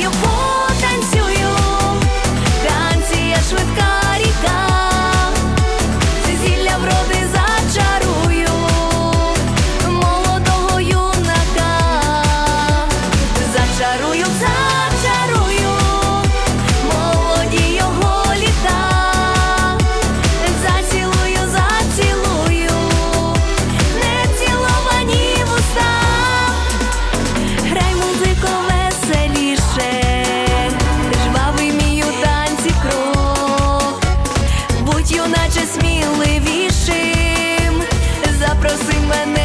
you want. Юначе сміливішим, запроси мене.